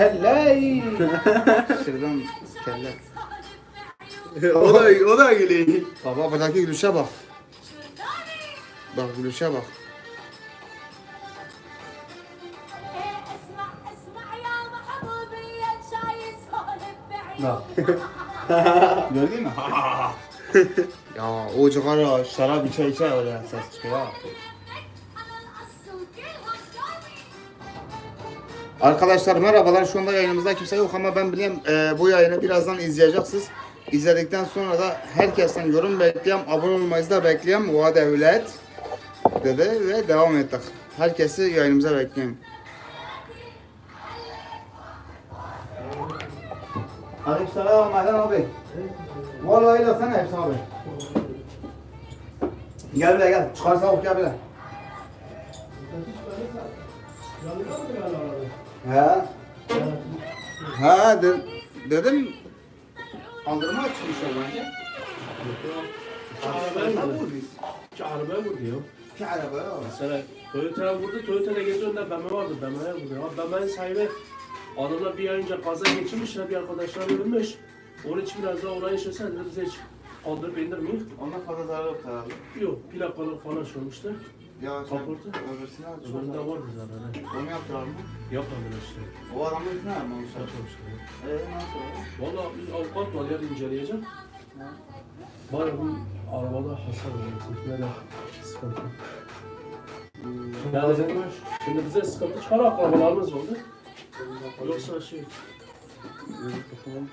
Kelley. Şuradan kelle. o da o da gülüyor. Baba buradaki gülüşe bak. Bak gülüşe bak. Bak. Gördün mü? ya o cigara şarap içe içe öyle ses çıkıyor. Arkadaşlar merhabalar. Şu anda yayınımızda kimse yok ama ben biliyorum e, bu yayını birazdan izleyeceksiniz. İzledikten sonra da herkesten yorum bekliyorum. Abone olmayı da bekliyorum. O devlet dedi ve devam ettik. Herkesi yayınımıza bekliyorum. Aleykümselam Ayhan abi. Vallahi öyle sen hepsi abi. Gel bile gel. Çıkarsa ok gel bile. He. He de, dedim. Kaldırma çıkmışlar bence. Arabaya vurdu. Arabaya vurdu ya. İki araba ya. Mesela Toyota'ya vurdu, Toyota'da gezi önünde BMW vardı, BMW'ye vurdu. Ya BMW'nin sahibi adamlar bir ay önce kaza geçirmişler, bir arkadaşlar ölmüş. Onun için biraz daha orayı işlesen dedi, bize hiç kaldırıp indirmiyor. Ondan fazla zarar yok herhalde. Yok, plakalık falan sormuşlar. Ya sen Kaportu. öbürsünü al. çok Öbüründe zarar. vardı zaten. Onu yaptılar mı? Yapmadılar işte. O adamı ne yapmamışlar? Yapmamışlar. ya. Eee nasıl oldu? Valla biz avukat var yer inceleyeceğim. Bari bu arabada hasar var. Ne de sıkıntı. Yani şimdi bize sıkıntı çıkar akrabalarımız oldu. Yoksa şey. Bakalım.